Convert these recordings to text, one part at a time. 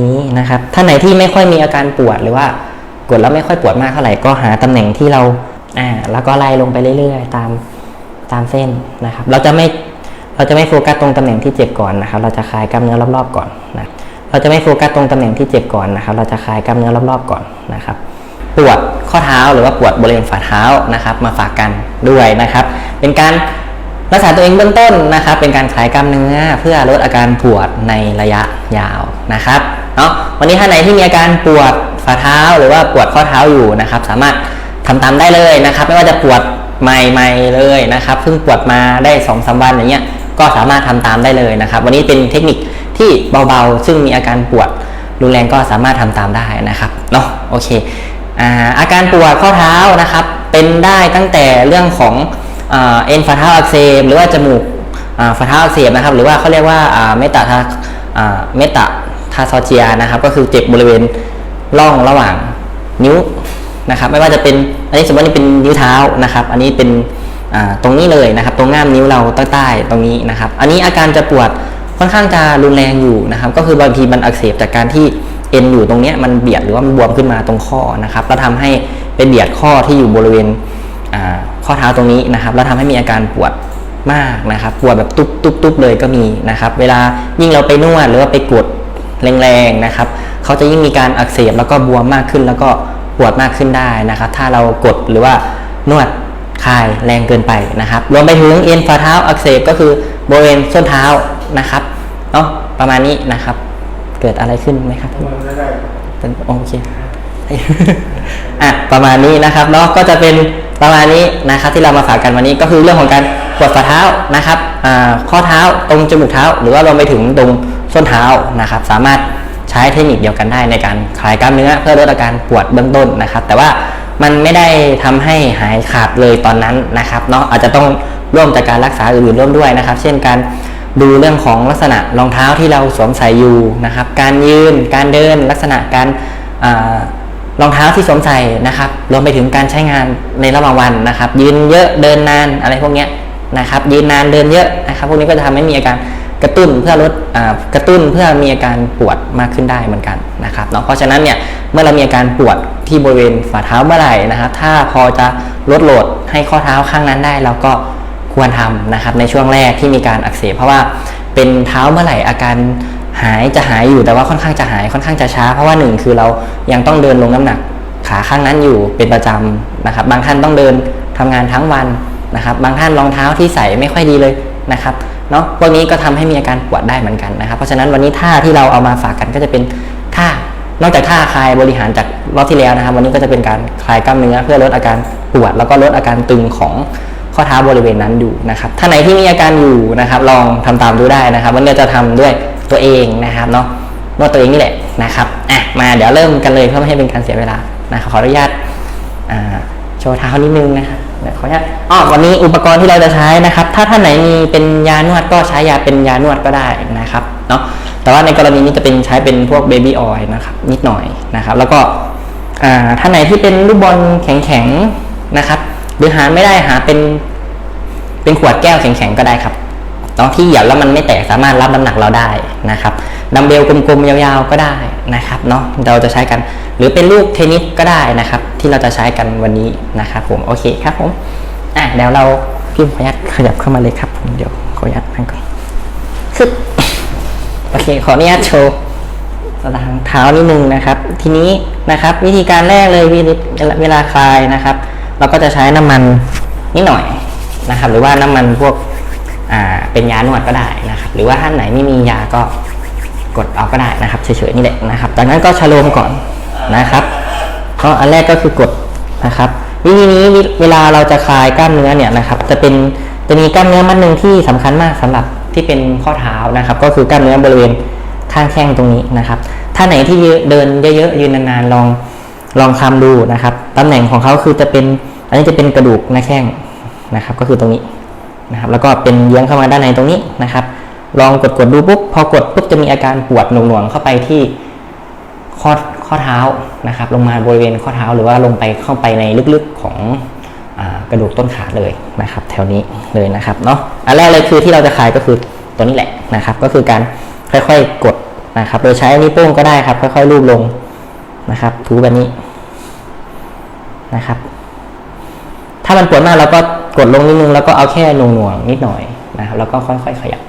นี้นะครับท่านไหนที่ไม่ค่อยมีอาการปวดหรือว่ากดแล้วไม่ค่อยปวดมากเท่าไหร่ก็หาตำแหน่งที่เราอ่าแล้วก็ไล่ลงไปเรื่อยๆ ตามตามเส้นนะครับ เราจะไม่เราจะไม่โฟกัสตรงตำแหน่งที่เจ็บก่อนนะครับ เราจะคลายกล้ามเนื้อรอบๆก่อนนะเราจะไม่โฟกัสตรงตำแหน่งที่เจ็บก่อนนะครับ เราจะคลายกล้ามเนื้อรอบๆก่อนนะครับปวดข้อเท้าหรือว่าปวดบริเวณฝ่าเท้านะครับ มาฝากกันด้วยนะครับ เป็นการรักษาตัวเองเบื้องต้นนะครับ เป็นการคลายกล้ามเนื้อเพื่อลดอาการปวดในระยะยาวนะครับ เนาะวันนี้ท่านไหนที่มีอาการปวดฝ่าเท้าหรือว่าปวดข้อเท้าอยู่นะครับ สามารถทำตามได้เลยนะครับ ไม่ว่าจะปวดใหม่ๆเลยนะครับเพิ่งปวดมาได้2อสวันอย่างเงี้ยก็สามารถทำตามได้เลยนะครับ วันนี้เป็นเทคนิคที่เบาๆ ซึ่งมีอาการปวดรุนแรงก็สามารถทำตามได้นะครับเนาะโอเคอาอาการปวดข้อเท้านะครับ เป็นได้ตั้งแต่เรื่องของเอ็นฝ่าเท้าอักเสบหรือว่าจมูกฝ่าเท้าอักเสบนะครับ หรือว่าเขาเรียกว่าเมตาเมตา ทาซอเจียนะครับ ก็คือเจ็บบริเวณร่องระหว่างนิ้วนะครับ ไม่ว่าจะเป็นอันนี้สมมติว่านี่เป็นนิ้วเท้านะครับ อันนี้เป็นตรงนี้เลยนะครับ ตรงง่ามนิ้วเราใต้ๆตรงนี้นะครับ อันนี้อาการจะปวดค่อนข้างจะรุนแรงอยู่นะครับ ก็คือบางทีมันอักเสบจากการที่เอ็นอยู่ตรงนี้มันเบียดหรือว่ามันบวมขึ้นมาตรงข้อนะครับแล้วทำให้ไปเบียดข้อที่อยู่บริเวณข้อเท้าตรงนี้นะครับ แล้วทำให้มีอาการปวดมากนะครับ ปวดแบบตุ๊บตุ๊บตุ๊บเลยก็มีนะครับ เวลายิ่งเราไปนวดหรือว่าไปกด แรงๆนะครับเขาจะยิ่งมีการอักเสบแล้วก็บวมมากขึ้น แล้วก็ปวดมากขึ้นได้นะครับ ถ้าเรากดหรือว่านวดคลายแรงเกินไปนะครับ รวมไปถึงเอ็นฝ่าเท้าอักเสบก็คือบริเวณส้นเท้านะครับเนาะประมาณนี้นะครับ เกิดอะไรขึ้นไหมครับเป็นโอเคอะประมาณนี้นะครับเนาะก็จะเป็นประมาณนี้นะครับ ที่เรามาฝากกันวันนี้ก็คือเรื่องของการปวดฝ่าเท้านะครับอ่าข้อเท้าตรงจมูกเท้า หรือว่ารวมไปถึงตรง ส้นเท้านะครับ สามารถใช้เทคนิคเดียวกันได้ในการคลายกล้ามเนื้อเพื่อลดอาการปวดเบื้องต้นนะครับ แต่ว่ามันไม่ได้ทำให้หายขาดเลยตอนนั้นนะครับเนาะอาจจะต้องร่วมจากการรักษาอื่นๆร่วมด้วยนะครับ เช่นการดูเรื่องของลักษณะรองเท้าที่เราสวมใส่อยู่นะครับ การยืน การเดิน ลักษณะการรองเท้าที่สวมใส่นะครับ รวมไปถึงการใช้งานในระหว่างวันนะครับ ยืนเยอะเดินนานอะไรพวกนี้นะครับ ยืนนานเดินเยอะนะครับ พวกนี้ก็จะทำให้มีอาการ กระตุ้นเพื่อลดอกระตุ้นเพื่อมีอาการปวดมากขึ้นได้เหมือนกันนะครับเนาะเพราะฉะนั้นเนี่ยเมื่อเรามีอาการปวดที่บริเวณฝ่าเท้าเมื่อไหร่นะครับ ถ้าพอจะลดโหลดให้ข้อเท้าข้างนั้นได้เราก็ควรทำนะครับ ในช่วงแรกที่มีการอักเสบเพราะว่าเป็นเท้าเมื่อไหร่อาการหายจะหายอยู่แต่ว่าค่อนข้างจะหายค่อนข้างจะช้า เพราะว่าหนึ่งคือเรายังต้องเดินลงน้ำหนักขาข้างนั้นอยู่เป็นประจำนะครับ บางท่านต้องเดินทำงานทั้งวันนะครับ บางท่านรองเท้าที่ใส่ไม่ค่อยดีเลยนะครับ เนาะพวกนี้ก็ทำให้มีอาการปวดได้เหมือนกันนะครับเพราะฉะนั้นวันนี้ท่าที่เราเอามาฝากกันก็จะเป็นท่านอกจากท่าคลายบริหารจากรอบที่แล้วนะครับ วันนี้ก็จะเป็นการคลายกล้ามเนื้อเพื่อลดอาการปวด แล้วก็ลดอาการตึงของข้อเท้าบริเวณนั้นอยู่นะครับท่านไหนที่มีอาการอยู่นะครับ ลองทำตามดูได้นะครับ วันนี้จะทำด้วยตัวเองนะครับเนาะนวดตัวเองนี่แหละนะครับอะมาเดี๋ยวเริ่มกันเลยเพื่อไม่ให้เป็นการเสียเวลานะครับขออนุญาตโชว์เท้านิดนึงนะครับ ขออนุญาตอ๋อวันนี้อุปกรณ์ที่เราจะใช้นะครับ ถ้าท่านไหนมีเป็นยานวดก็ใช้ยาเป็นยานวดก็ได้นะครับเนาะแต่ว่าในกรณีนี้จะเป็นใช้เป็นพวกเบบี้ออยล์นะครับนิดหน่อยนะครับ แล้วก็อ่าท่านไหนที่เป็นลูกบอลแข็งๆนะครับ หรือหาไม่ได้หาเป็นเป็นขวดแก้วแข็งๆก็ได้ครับ เนาะที่เหยียบแล้วมันไม่แตกสามารถรับน้ำหนักเราได้นะครับดัมเบลกลมๆยาวๆก็ได้นะครับเนาะเราจะใช้กัน หรือเป็นลูกเทนนิสก็ได้นะครับ ที่เราจะใช้กันวันนี้นะครับผมโอเคครับผมอะเดี๋ยวเราพี่ขออนุญาตขยับเข้ามาเลยครับผมเดี๋ยวขออนุญาตนั่งก่อนคือโอเคขออนุญาตโชว์สตางเท้านิดนึงนะครับ ทีนี้นะครับ วิธีการแรกเลยวิธีเวลาคลายนะครับ เราก็จะใช้น้ำมันนิดหน่อยนะครับ หรือว่าน้ำมันพวกอ่า เป็นยานวดก็ได้นะครับ หรือว่าท่านไหนไม่มียาก็กดเอาก็ได้นะครับเฉยๆนี่แหละนะครับจากนั้นก็ชะโลมก่อนนะครับก็อันแรกก็คือกดนะครับ วิธีนี้เวลาเราจะคลายกล้ามเนื้อเนี่ยนะครับ จะเป็นจะมีกล้ามเนื้อมัดหนึ่งที่สำคัญมากสำหรับที่เป็นข้อเท้านะครับ ก็คือกล้ามเนื้อบริเวณข้างแข้งตรงนี้นะครับ ถ้าไหนที่เดินเยอะๆยืนนานๆลองลองทำดูนะครับตำแหน่งของเขาคือจะเป็นอันนี้จะเป็นกระดูกหน้าแข้งนะครับ ก็คือตรงนี้ นะครับแล้วก็เป็นเยื้องเข้ามาด้านในตรงนี้นะครับ ลองกดกดดูปุ๊บพอกดปุ๊บจะมีอาการปวดหน่วงๆเข้าไปที่ข้อข้อเท้านะครับ ลงมาบริเวณข้อเท้าหรือว่าลงไปเข้าไปในลึกๆของอกระดูกต้นขาเลยนะครับ แถวนี้เลยนะครับเนาะอันแรกเลยคือที่เราจะคลายก็คือตัวนี้แหละนะครับ ก็คือการค่อยๆกดนะครับ โดยใช้นิ้วโป้งก็ได้ครับ ค่อยๆลูบลงนะครับ ถูแบบนี้นะครับ ถ้ามันปวดมากเราก็กดลงนิดนึงแล้วก็เอาแค่หน่วงๆนิดหน่อยนะครับแล้วก็ค่อยๆขยับ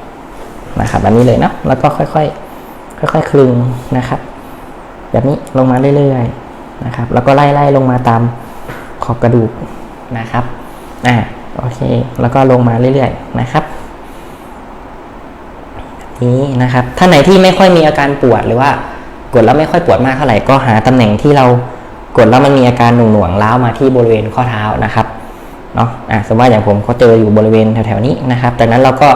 นะครับแบบนี้เลยเนาะแล้วก็ค่อยๆค่อยๆคลึงนะครับ แบบนี้ลงมาเรื่อยๆนะครับ แล้วก็ไล่ๆลงมาตามขอบกระดูกนะครับอ่าโอเค แล้วก็ลงมาเรื่อยๆนะครับนี้นะครับท่านไหนที่ไม่ค่อยมีอาการปวดหรือว่ากดแล้วไม่ค่อยปวดมากเท่าไหร่ก็หาตำแหน่งที่เรากดแล้วมันมีอาการหน่วงๆล้าวมาที่บริเวณข้อเท้านะครับ เนาะอะสมมติว่าอย่างผมเขาเจออยู่บริเวณแถวๆนี้นะครับจากนั้นเราก็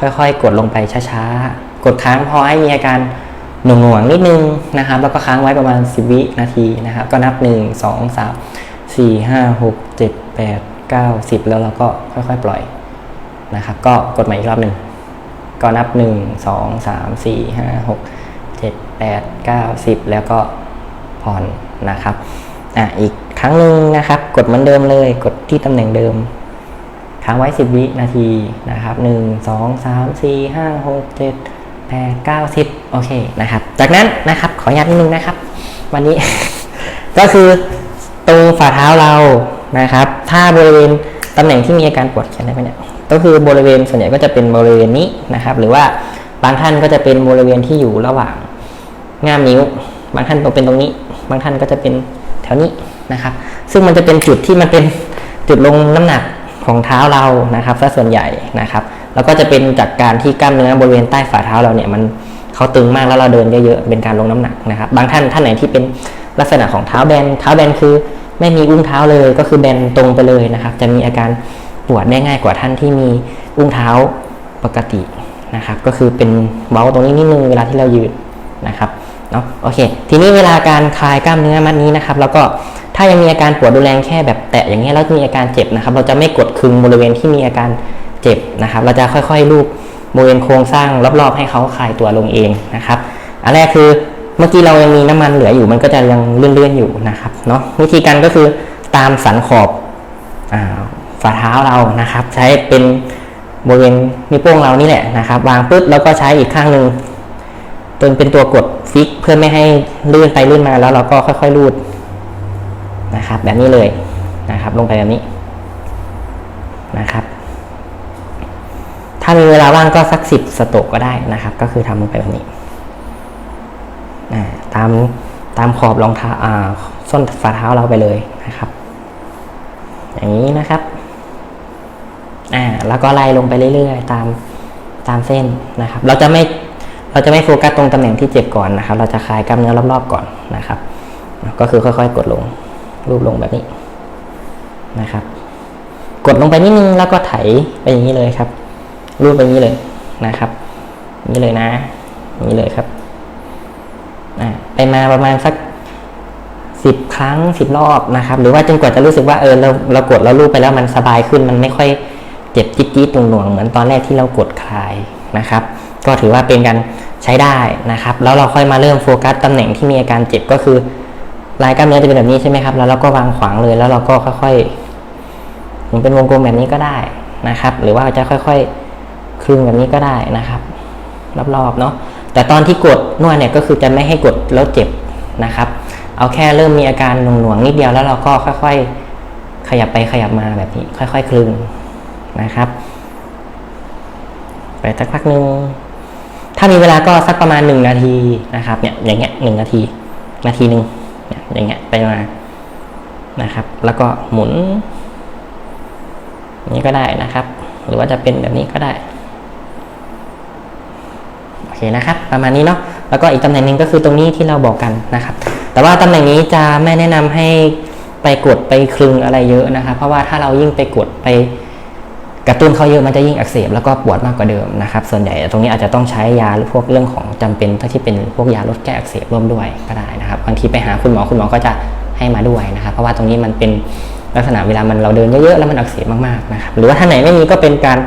ค่อยๆ กดลงไปช้าๆ กดค้างพอให้มีอาการหน่วงๆนิดนึงนะครับ แล้วก็ค้างไว้ประมาณ 10 วินาทีนะครับ ก็นับ 1 2 3 4 5 6 7 8 9 10 แล้วเราก็ค่อยๆ ปล่อยนะครับ ก็กดใหม่อีกรอบหนึ่งก็นับหนึ่งสองสามสี่ห้าหกเจ็ดแปดเก้าสิบแล้วก็ผ่อนนะครับ อะอีก รั้งหนึ่งนะครับ กดเหมือนเดิมเลย กดที่ตำแหน่งเดิมค้างไว้สิบวินาทีนะครับหนึ่งสองสามสี่ห้าหกเจ็ดแปดเก้าสิบโอเคนะครับ จากนั้นนะครับขออนุญาตนิดนึงนะครับ วันนี้ ก็คือตรงฝ่าเท้าเรานะครับ ถ้าบริเวณตำแหน่งที่มีอาการปวดเขียนได้ไหมเนี่ยก็คือบริเวณส่วนใหญ่ก็จะเป็นบริเวณนี้นะครับ หรือว่าบางท่านก็จะเป็นบริเวณที่อยู่ระหว่างง่ามนิ้ว บางท่านก็เป็นตรงนี้ บางท่านก็จะเป็นแถวนี้ นะครับ ซึ่งมันจะเป็นจุดที่มันเป็นจุดลงน้ำหนักของเท้าเรานะครับซะส่วนใหญ่นะครับ แล้วก็จะเป็นจากการที่กล้ามเนื้อบริเวณใต้ฝ่าเท้าเราเนี่ยมันเขาตึงมากแล้วเราเดินเยอะๆเป็นการลงน้ำหนักนะครับ บางท่านท่านไหนที่เป็นลักษณะของเท้าแบนเท้าแบนคือไม่มีอุ้งเท้าเลยก็คือแบนตรงไปเลยนะครับ จะมีอาการปวดได้ง่ายกว่าท่านที่มีอุ้งเท้าปกตินะครับ ก็คือเป็นเบ้าตรงนี้นิดนึงเวลาที่เรายืนนะครับ เนาะโอเค ทีนี้เวลาการคลายกล้ามเนื้อมัดนี้นะครับ แล้วก็ถ้ายังมีอาการปวดรุนแรงแค่แบบแตะอย่างเงี้ยแล้วมีอาการเจ็บนะครับ เราจะไม่กดคึงบริเวณที่มีอาการเจ็บนะครับ เราจะค่อยๆลูบบริเวณโครงสร้างรอบๆ ให้เขาคลายตัวลงเองนะครับ อันแรกคือเมื่อกี้เรายังมีน้ำมันเหลืออยู่มันก็จะยังเลื่อนๆอยู่นะครับเนาะวิธีการก็คือตามสันขอบอาฝ่าเท้าเรานะครับ ใช้เป็นบริเวณนิ้วโป้งเรานี่แหละนะครับ วางปุ๊บแล้วก็ใช้อีกข้างหนึ่ง ตัวเป็นตัวกดฟิกเพื่อไม่ให้ลื่นไปลื่นมาแล้วเราก็ค่อยๆลูดนะครับ แบบนี้เลยนะครับ ลงไปแบบนี้นะครับ ถ้ามีเวลาว่างก็สักสิบสโตกก็ได้นะครับ ก็คือทำลงไปแบบนี้อ่าตามตามขอบรองเท้าอ่าส้นฝ่าเท้าเราไปเลยนะครับ อย่างนี้นะครับอ่าแล้วก็ไล่ลงไปเรื่อยๆ ตามตามเส้นนะครับ เราจะไม่ เราจะไม่โฟกัสตรงตำแหน่งที่เจ็บก่อนนะครับ เราจะคลายกล้ามเนื้อรอบๆก่อนนะครับ ก็คือค่อยๆ กดลง รูปลงแบบนี้นะครับ กดลงไปนิดนึงแล้วก็ไถไปอย่างนี้เลยครับ รูปไปอย่างนี้เลยนะครับ นี้เลยนะนี้เลยครับไปมาประมาณสักสิบครั้งสิบรอบนะครับ หรือว่าจนกว่าจะรู้สึกว่าเออเราเรากดแล้วรูปไปแล้วมันสบายขึ้น มันไม่ค่อยเจ็บจี๊ดจี๊ดหน่วงๆเหมือนตอนแรกที่เรากดคลายนะครับ ก็ถือว่าเป็นการ ใช้ได้นะครับ แล้วเราค่อยมาเริ่มโฟกัสตำแหน่งที่มีอาการเจ็บก็คือลายกล้ามเนื้อจะเป็นแบบนี้ใช่ไหมครับ แล้วเราก็วางขวางเลยแล้วเราก็ค่อยๆหมุนเป็นวงกลมแบบนี้ก็ได้นะครับ หรือว่าจะค่อยๆคลึงแบบนี้ก็ได้นะครับรอบๆเนาะแต่ตอนที่กดนวดเนี่ยก็คือจะไม่ให้กดแล้วเจ็บนะครับ เอาแค่เริ่มมีอาการหน่วงๆนิดเดียวแล้วเราก็ค่อยๆ ขยับไปขยับมาแบบนี้ ค่อยๆ คลึงนะครับ ไปสักพักหนึ่ง ถ้ามีเวลาก็สักประมาณหนึ่งนาทีนะครับเนี่ยอย่างเงี้ยหนึ่งนาที นาทีหนึ่งเนี่ยอย่างเงี้ยไปมานะครับ แล้วก็หมุนนี้ก็ได้นะครับ หรือว่าจะเป็นแบบนี้ก็ได้โอเคนะครับ ประมาณนี้เนาะแล้วก็อีกตำแหน่งหนึ่งก็คือตรงนี้ที่เราบอกกันนะครับ แต่ว่าตำแหน่งนี้จะไม่แนะนำให้ไปกดไปคลึงอะไรเยอะนะครับ เพราะว่าถ้าเรายิ่งไปกดไป กระตุ้นเข้าเยอะมันจะยิ่งอักเสบแล้วก็ปวดมากกว่าเดิมนะครับ ส่วนใหญ่ตรงนี้อาจจะต้องใช้ยาหรือพวกเรื่องของจำเป็นถ้าที่เป็นพวกยาลดแก้อักเสบร่วมด้วยก็ได้นะครับบางทีไปหาคุณหมอคุณหมอก็จะให้มาด้วยนะครับ เพราะว่าตรงนี้มันเป็นลักษณะเวลามันเราเดินเยอะๆแล้วมันอักเสบมากๆนะครับหรือว่าถ้าไหนไม่มีก็เป็นการ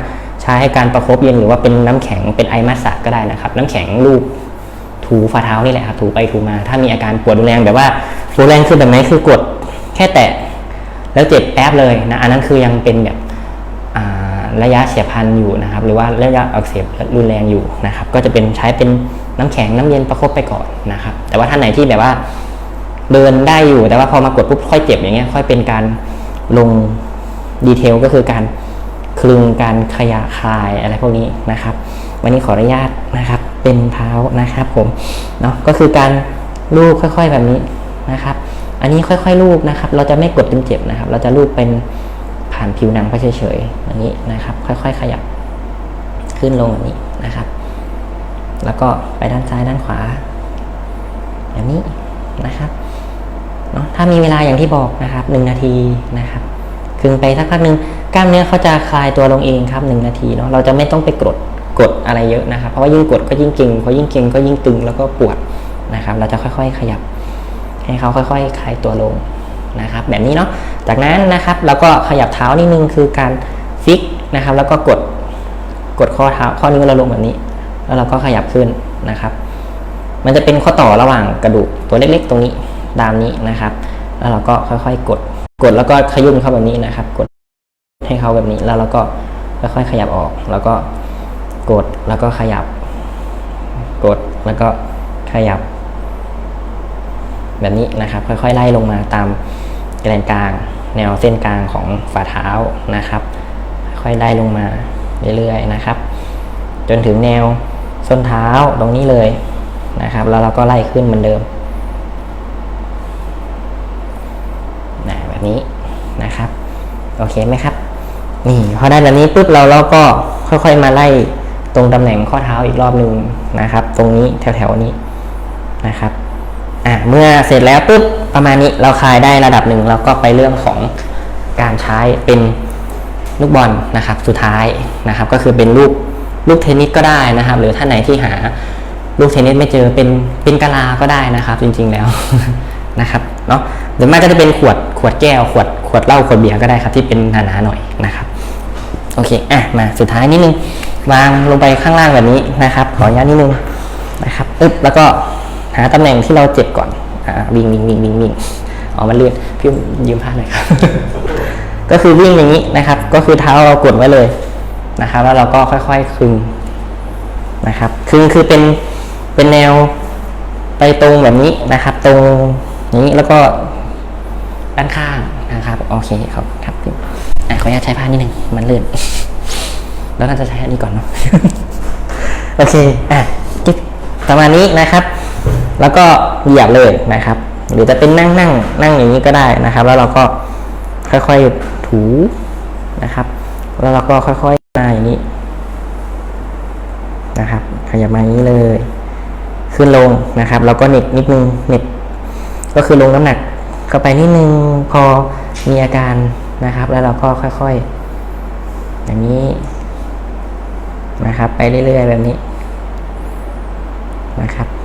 ใช้การประคบเย็นหรือว่าเป็นน้ำแข็งเป็นไอมาสซาจก็ได้นะครับ น้ำแข็งลูกถูฝ่าเท้านี่แหละครับถูไปถูมา ถ้ามีอาการปวดรุนแรงแบบว่ารุนแรงคือแบบไหนคือกดแค่แตะแล้วเจ็บแป๊บเลยนะอันนั้นคือยังเป็นแบบ ระยะเฉียบพลันอยู่นะครับ หรือว่าระยะอักเสบรุนแรงอยู่นะครับ ก็จะเป็นใช้เป็นน้ำแข็งน้ำเย็นประคบไปก่อนนะครับ แต่ว่าท่านไหนที่แบบว่าเดินได้อยู่แต่ว่าพอมากดปุ๊บค่อยเจ็บอย่างเงี้ยค่อยเป็นการลงดีเทลก็คือการคลึงการขยะคลายอะไรพวกนี้นะครับ วันนี้ขออนุญาตนะครับ เป็นเท้านะครับ ผมเนาะก็คือการลูบค่อย ๆแบบนี้นะครับ อันนี้ค่อยๆลูบนะครับ เราจะไม่กดจนเจ็บนะครับ เราจะลูบเป็น ผ่านผิวหนังไปเฉยๆอย่างนี้นะครับ ค่อย ๆ ขยับขึ้นลงแบบนี้นะครับ แล้วก็ไปด้านซ้ายด้านขวาแบบนี้นะครับเนาะถ้ามีเวลาอย่างที่บอกนะครับหนึ่งนาทีนะครับคึงไปสักพักหนึ่งกล้ามเนื้อเขาจะคลายตัวลงเองครับหนึ่งนาทีเนาะเราจะไม่ต้องไปกดกดอะไรเยอะนะครับ เพราะว่ายิ่งกดก็ยิ่งเก่งเพราะยิ่งเก่งก็ยิ่งตึงแล้วก็ปวดนะครับ เราจะค่อย ๆ ขยับ ให้เขาค่อย ๆ คลายตัวลง นะครับแบบนี้เนาะจากนั้นนะครับเราก็ขยับเท้านิดนึงคือการฟิกนะครับ แล้วก็กดกดข้อเท้าข้อนิ้วเราลงแบบนี้ แล้วเราก็ขยับขึ้นนะครับ มันจะเป็นข้อต่อระหว่างกระดูกตัวเล็กๆ ตรงนี้ดามนี้นะครับ แล้วเราก็ค่อยๆ กด กดแล้วก็ขยุ่มเข้าแบบนี้นะครับ กดให้เขาแบบนี้แล้วเราก็ค่อยๆขยับออก แล้วก็กดแล้วก็ขยับ กดแล้วก็ขยับ แบบนี้นะครับ ค่อยๆ ไล่ลงมาตาม แกนกลาง แนวเส้นกลางของฝ่าเท้านะครับ ค่อยไล่ลงมาเรื่อยๆนะครับ จนถึงแนวส้นเท้าตรงนี้เลยนะครับ แล้วเราก็ไล่ขึ้นเหมือนเดิมนะแบบนี้นะครับ โอเคไหมครับ นี่พอได้แบบนี้ปุ๊บเราเราก็ค่อยๆมาไล่ตรงตำแหน่งข้อเท้าอีกรอบหนึ่งนะครับ ตรงนี้แถวๆนี้นะครับ อะเมื่อเสร็จแล้วปุ๊บประมาณนี้เราคลายได้ระดับหนึ่งเราก็ไปเรื่องของการใช้เป็นลูกบอลนะครับสุดท้ายนะครับ ก็คือเป็นลูกลูกเทนนิสก็ได้นะครับ หรือท่านไหนที่หาลูกเทนนิสไม่เจอเป็นเป็นกะลาก็ได้นะครับ จริง ๆแล้วนะครับเนาะหรือไม่ก็จะเป็นขวดขวดแก้วขวดขวดเหล้าขวดเบียร์ก็ได้ครับ ที่เป็นหนาๆหน่อยนะครับโอเคอะมาสุดท้ายนิดนึงวางลงไปข้างล่างแบบนี้นะครับ ขออนุญาตนิดนึงนะครับอึ๊บแล้วก็ หาตำแหน่งที่เราเจ็บก่อนอ่าวิ่งวิ่งวิ่งวิ่งวิ่งอ๋อมันเลื่อนพี่ยืมผ้าหน่อยครับ ก็คือวิ่งอย่างนี้นะครับ ก็คือเท้าเรากดไว้เลยนะครับ แล้วเราก็ค่อยๆคึงนะครับคึงคือเป็นเป็นแนวไปตรงแบบนี้นะครับ ตรงนี้แล้วก็ด้านข้างนะครับ โอเคครับครับพี่อะขออนุญาตใช้ผ้านิดนึงมันเลื่อนแล้วน่าจะใช้อันนี้ก่อนเนาะโอเคอะจิ๊บประมาณนี้นะครับ แล้วก็เหยียบเลยนะครับ หรือจะเป็นนั่งนั่งนั่งอย่างนี้ก็ได้นะครับ แล้วเราก็ค่อยๆถูนะครับ แล้วเราก็ค่อยๆมาอย่างนี้นะครับ ขยับมาอย่างนี้เลย ขึ้นลงนะครับแล้วก็เหน็บนิดนึงเหน็บก็คือลงน้ำหนักเข้าไปนิดนึงพอมีอาการนะครับ แล้วเราก็ค่อยๆ อย่างนี้นะครับ ไปเรื่อยๆแบบนี้นะครับ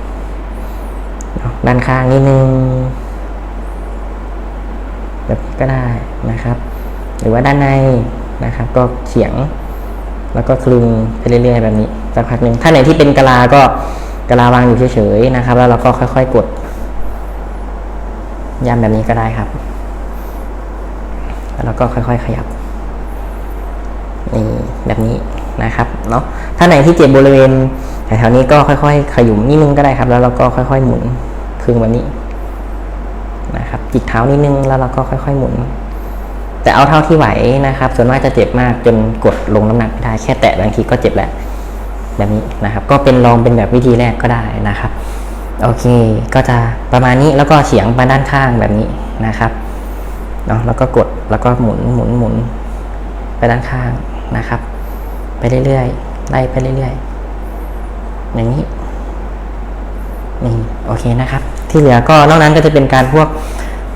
ด้านข้างนิดนึงแบบนี้ก็ได้นะครับ หรือว่าด้านในนะครับ ก็เฉียง แล้วก็คลึงไปเรื่อย ๆ แบบนี้สักพักหนึ่งถ้าไหนที่เป็นกะลาก็กะลาวางอยู่เฉยๆนะครับ แล้วเราก็ค่อยๆกดย้ำแบบนี้ก็ได้ครับ แล้วก็ค่อยๆขยับนี่แบบนี้นะครับเนาะถ้าไหนที่เจ็บบริเวณแถวๆนี้ก็ค่อยๆ ขยุมนิดนึงก็ได้ครับ แล้วเราก็ค่อยๆหมุน ครึ่งแบบนี้นะครับจิกเท้านิดนึงแล้วเราก็ค่อยๆหมุน แต่เอาเท่าที่ไหวนะครับ ส่วนมากจะเจ็บมากจนกดลงน้ำหนักไม่ได้แค่แตะบางทีก็เจ็บแหละแบบนี้นะครับ ก็เป็นลองเป็นแบบวิธีแรกก็ได้นะครับ โอเค ก็จะประมาณนี้แล้วก็เฉียงมาด้านข้างแบบนี้นะครับเนาะแล้วก็กดแล้วก็หมุนหมุนหมุนไปด้านข้างนะครับ ไปเรื่อยๆไล่ไปเรื่อยๆอย่างนี้นี่โอเคนะครับ ที่เหลือก็นอกนั้นก็จะเป็นการพวก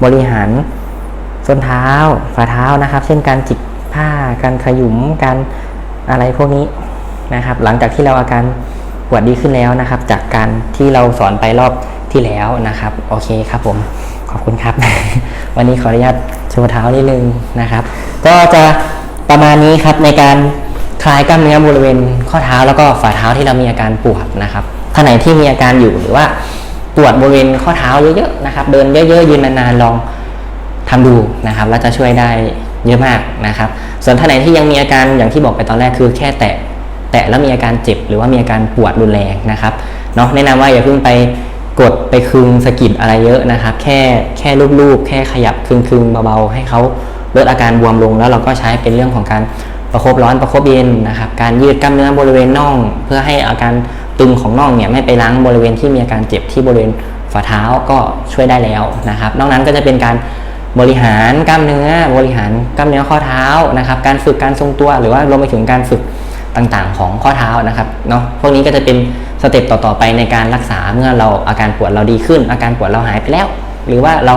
บริหารส้นเท้าฝ่าเท้านะครับ เช่นการจิกผ้า การขยุมการอะไรพวกนี้นะครับ หลังจากที่เราอาการปวดดีขึ้นแล้วนะครับ จากการที่เราสอนไปรอบที่แล้วนะครับ โอเคครับผมขอบคุณครับ วันนี้ขออนุญาตโชว์เท้านิดนึงนะครับ ก็จะประมาณนี้ครับในการคลายกล้ามเนื้อบริเวณข้อเท้าแล้วก็ฝ่าเท้าที่เรามีอาการปวดนะครับท่านไหนที่มีอาการอยู่หรือว่า ปวดบริเวณข้อเท้าเยอะๆนะครับ เดินเยอะๆยืนนานๆลองทำดูนะครับแล้วจะช่วยได้เยอะมากนะครับ ส่วนท่านไหนที่ยังมีอาการอย่างที่บอกไปตอนแรกคือแค่แตะแตะแล้วมีอาการเจ็บหรือว่ามีอาการปวดรุนแรงนะครับเนาะแนะนำว่าอย่าเพิ่งไปกดไปคึงสะกิดอะไรเยอะนะครับ แค่แค่รูปๆแค่ขยับคึงๆเบาๆให้เขาลดอาการบวมลงแล้วเราก็ใช้เป็นเรื่องของการประคบร้อนประคบเย็นนะครับ การยืดกล้ามเนื้อบริเวณน่อง เพื่อให้อาการ ตึงของน่องเนี่ยไม่ไปล้างบริเวณที่มีอาการเจ็บที่บริเวณฝ่าเท้าก็ช่วยได้แล้วนะครับ นอกนั้นก็จะเป็นการบริหารกล้ามเนื้อ บริหารกล้ามเนื้อข้อเท้านะครับ การฝึกการทรงตัวหรือว่ารวมไปถึงการฝึกต่างๆ ของข้อเท้านะครับเนาะพวกนี้ก็จะเป็นสเต็ปต่อๆไปในการรักษาเมื่อเราอาการปวดเราดีขึ้น อาการปวดเราหายไปแล้ว หรือว่าเรา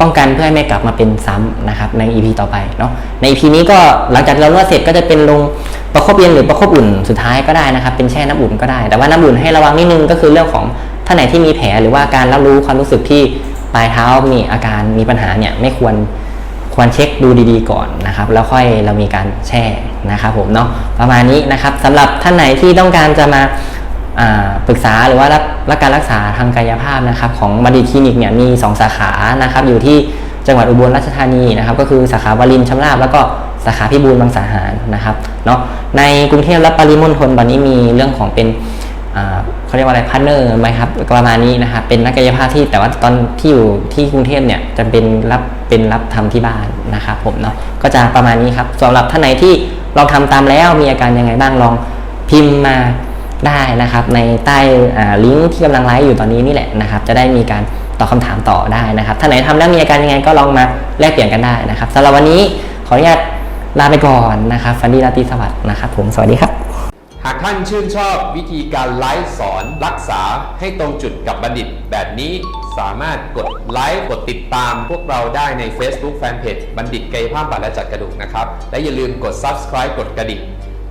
ป้องกันเพื่อให้ไม่กลับมาเป็นซ้ำนะครับใน EP ต่อไปเนาะใน EP นี้ก็หลังจากเรานวดเสร็จก็จะเป็นลง ประคบเย็นหรือประคบอุ่นสุดท้ายก็ได้นะครับ เป็นแช่น้ำอุ่นก็ได้ แต่ว่าน้ำอุ่นให้ระวังนิดนึงก็คือเรื่องของท่านไหนที่มีแผลหรือว่าการรับรู้ความรู้สึกที่ปลายเท้ามีอาการมีปัญหาเนี่ยไม่ควรควรเช็คดูดีๆก่อนนะครับ แล้วค่อยเรามีการแช่นะครับผมเนาะประมาณนี้นะครับสำหรับท่านไหนที่ต้องการจะมาปรึกษาหรือว่ารับรการรักษาทางกายภาพนะครับของบัณฑิตคลินิกเนี่ยมี 2 สาขานะครับอยู่ที่จังหวัดอุบลราชธานีนะครับก็คือสาขาวารินชำราบแล้วก็ สาขาพิบูลบางสาหารนะครับเนาะในกรุงเทพและปริมณฑลตอนนี้มีเรื่องของเป็นเขาเรียกว่าอะไรพาร์เนอร์ไหมครับประมาณนี้นะครับเป็นนักกายภาพที่แต่ว่าตอนที่อยู่ที่กรุงเทพเนี่ยจะเป็นรับเป็นรับทำที่บ้านนะครับผมเนาะก็จะประมาณนี้ครับสำหรับท่านไหนที่ลองทำตามแล้วมีอาการยังไงบ้างลองพิมพ์มาได้นะครับ ในใต้ลิงก์ที่กำลังไลฟ์อยู่ตอนนี้นี่แหละนะครับ จะได้มีการตอบคำถามต่อได้นะครับท่านไหนทำแล้วมีอาการยังไงก็ลองมาแลกเปลี่ยนกันได้นะครับสำหรับวันนี้ขออนุญาต ลาไปก่อนนะครับฟันดี้ราตรีสวัสดิ์นะครับผมสวัสดีครับ หากท่านชื่นชอบวิธีการไลฟ์สอนรักษาให้ตรงจุดกับบัณฑิตแบบนี้สามารถกดไลค์กดติดตามพวกเราได้ใน Facebook Fanpage บัณฑิตกายภาพบำบัดและจัดกระดูกนะครับ และอย่าลืมกด Subscribe กดกระดิ่ง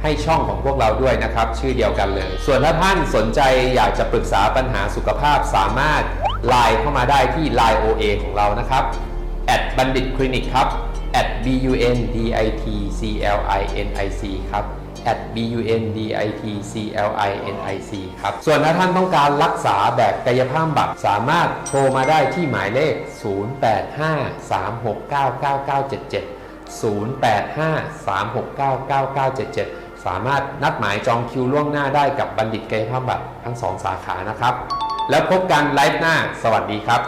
ให้ช่องของพวกเราด้วยนะครับ ชื่อเดียวกันเลย ส่วนถ้าท่านสนใจอยากจะปรึกษาปัญหาสุขภาพสามารถไลน์เข้ามาได้ที่ Line OA ของเรานะครับบัณฑิตคลินิกครับ atbunditclinic ครับ atbunditclinic ครับ ส่วนถ้าท่านต้องการรักษาแบบกายภาพบำบัดสามารถโทรมาได้ที่หมายเลข 0853699977 0853699977 สามารถนัดหมายจองคิวล่วงหน้าได้กับบัณฑิตกายภาพบำบัดทั้งสองสาขานะครับ แล้วพบกันไลฟ์หน้า สวัสดีครับ